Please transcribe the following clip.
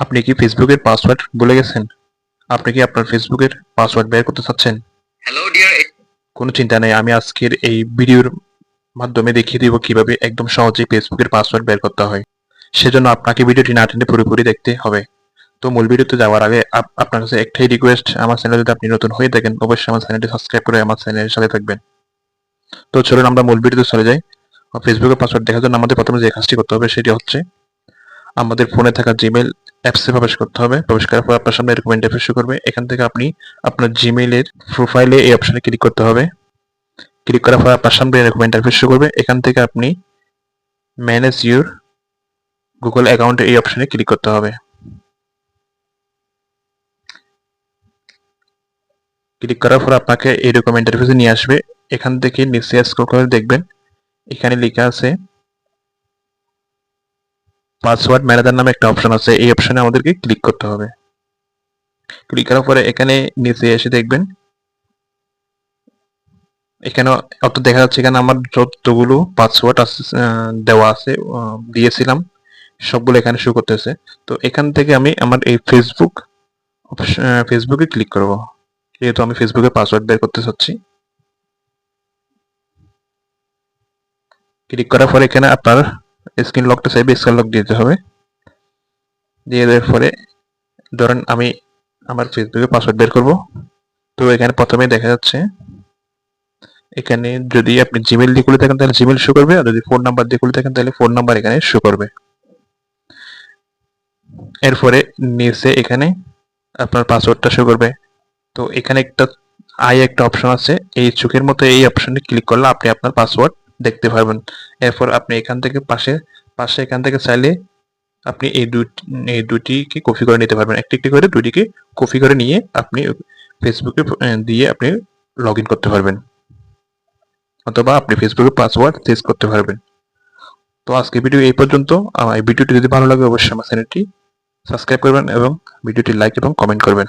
আপনি কি ফেসবুকের পাসওয়ার্ড ভুলে গেছেন? আপনি কি আপনার ফেসবুকের পাসওয়ার্ড বের করতে চাচ্ছেন? Hello, dear. কোনো চিন্তা নেই আমি আজকের এই ভিডিওর মাধ্যমে দেখিয়ে দিব কীভাবে একদম সহজেই ফেসবুকের পাসওয়ার্ড বের করতে হয়। সেজন্য আপনাকে ভিডিওটি না টেনে পুরোপুরি দেখতে হবে। তো মূল ভিডিওতে যাওয়ার আগে আপ- আপনার কাছে একটাই রিকোয়েস্ট আমার চ্যানেল যদি আপনি নতুন হয়ে থাকেন অবশ্যই আমার চ্যানেলটি সাবস্ক্রাইব করে আমার চ্যানেলের সাথে থাকবেন। তো চলুন আমরা মূল ভিডিওতে চলে যাই। ফেসবুকের পাসওয়ার্ড দেখার জন্য আমাদের প্রথমে যে কাজটি করতে হবে সেটি হচ্ছে আমাদের ফোনে থাকা জিমেল অ্যাপসে প্রবেশ করতে হবে। প্রবেশ করার পর আপনার সামনে এরকম ইন্টারফেস শো করবে। এখান থেকে আপনি আপনার জিমেইলের প্রোফাইলে এই অপশনে ক্লিক করতে হবে। ক্লিক করার পর আপনার সামনে এরকম ইন্টারফেস শো করবে। এখান থেকে আপনি ম্যানেজ ইউর গুগল অ্যাকাউন্টে এই অপশনে ক্লিক করতে হবে। ক্লিক করার পর আপনাকে এই এরকম ইন্টারফেসে নিয়ে আসবে। এখান থেকে নিচে স্ক্রল করে দেখবেন। এখানে লেখা আছে পাসওয়ার্ড ম্যানেজার নামে একটা অপশন আছে, এই অপশনে আমাদেরকে ক্লিক করতে হবে। ক্লিক করার পরে এখানে নিচে এসে দেখবেন, এখানে অত দেখা যাচ্ছে এখানে আমার যতগুলো পাসওয়ার্ড দেওয়া আছে দিয়েছিলাম, সবগুলো এখানে শো করতেছে। তো এখান থেকে আমি আমার এই ফেসবুক ফেসবুকে ক্লিক করব। যেহেতু আমি ফেসবুকে পাসওয়ার্ড বের করতে চাচ্ছি। ক্লিক করার পরে এখানে আপনার স্ক্রিন লকটা চাইবে স্ক্রিন লক দিতে হবে। দিয়ে দেওয়ার পরে ধরেন আমি আমার ফেসবুকে পাসওয়ার্ড বের করব। তো এখানে প্রথমে দেখা যাচ্ছে, এখানে যদি আপনি জিমেল দিয়ে খুলে থাকেন তাহলে জিমেল শো করবে, আর যদি ফোন নাম্বার দিয়ে খুলে থাকেন তাহলে ফোন নাম্বার এখানে শো করবে। এরপরে নিচে এখানে আপনার পাসওয়ার্ডটা শো করবে। তো এখানে একটা, আই একটা অপশন আছে, এই চোখের মতো এই অপশনে ক্লিক করলে আপনি আপনার পাসওয়ার্ড দেখতে পারবেন। এরপর আপনি এখান থেকে পাশে পাশে এখান থেকে চাইলে আপনি এই দুটি এই দুটিকে কপি করে নিতে পারবেন। একটি একটি করে দুটিকে কপি করে নিয়ে আপনি ফেসবুকে দিয়ে আপনি লগ করতে পারবেন। অথবা আপনি ফেসবুকে পাসওয়ার্ড চেঞ্জ করতে পারবেন। তো আজকে ভিডিও এই পর্যন্ত। আমার এই ভিডিওটি যদি ভালো লাগে, অবশ্যই আমার চ্যানেলটি সাবস্ক্রাইব করবেন এবং ভিডিওটি লাইক এবং কমেন্ট করবেন।